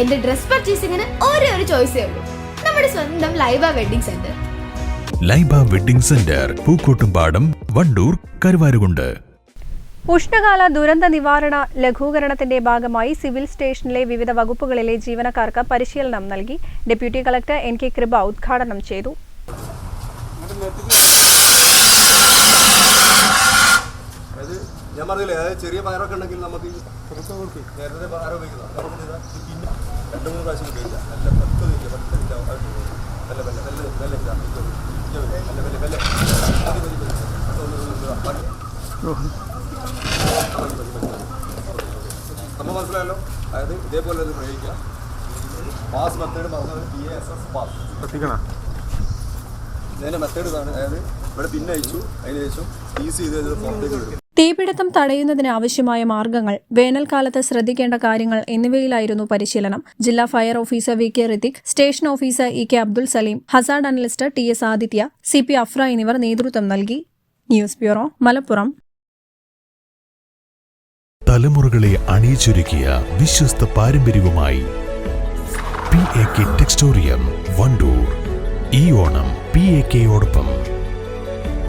എന്റെ ഡ്രസ് പർച്ചേസിംഗിന് ഒരേ ഒരു ചോയ്സേ ഉള്ളൂ. നമ്മുടെ സ്വന്തം Laiba wedding centre. Laiba wedding centre Pookkottumpadam Wandoor Karuvarakundu. ഉഷ്ണകാല ദുരന്ത നിവാരണ ലഘൂകരണത്തിന്റെ ഭാഗമായി സിവിൽ സ്റ്റേഷനിലെ വിവിധ വകുപ്പുകളിലെ ജീവനക്കാർക്ക് പരിശീലനം നൽകി ഡെപ്യൂട്ടി കളക്ടർ എൻ കെ കൃപ ഉദ്ഘാടനം ചെയ്തു. ഞാൻ പറഞ്ഞില്ലേ അതായത് ചെറിയ പയറൊക്കെ ഉണ്ടെങ്കിൽ നമുക്ക് നേരത്തെ പയർ ഉപയോഗിക്കുന്നത് നമുക്ക് പിന്നെ രണ്ട് മൂന്ന് പ്രാവശ്യം ഉപയോഗിക്കാം. നല്ല പത്ത് മിനിറ്റ് പത്ത് മിനിറ്റ് നല്ല നല്ല നല്ല നല്ല മതി, മതി, മതി. നമ്മൾ മനസ്സിലായല്ലോ? അതായത് ഇതേപോലെ ഒന്ന് പ്രയോഗിക്കുക. പാസ് മെത്തേഡ് പറഞ്ഞത് P A S S pass. ഇതിന്റെ മെത്തേഡ് ഇതാണ്. അതായത് ഇവിടെ പിന്നെ അയച്ചു അതിന് ശേഷം ഈസി ചെയ്ത് ഫോണിലേക്ക് വിടും തീപിടുത്തം തടയുന്നതിന് ആവശ്യമായ മാർഗങ്ങൾ വേനൽക്കാലത്ത് ശ്രദ്ധിക്കേണ്ട കാര്യങ്ങൾ എന്നിവയിലായിരുന്നു പരിശീലനം. ജില്ലാ fire officer V K Rithik station officer E K Abdul Saleem hazard analyst T S Aditya C P Afra എന്നിവർ നേതൃത്വം നൽകി. News bureau Malappuram. തലമുറകളെ അണിയിച്ചൊരുക്കിയ വിശ്വസ്ത പാരമ്പര്യവുമായി P A K Textorium Wandoor. ഈ ഓണം പി എ കെയോടൊപ്പം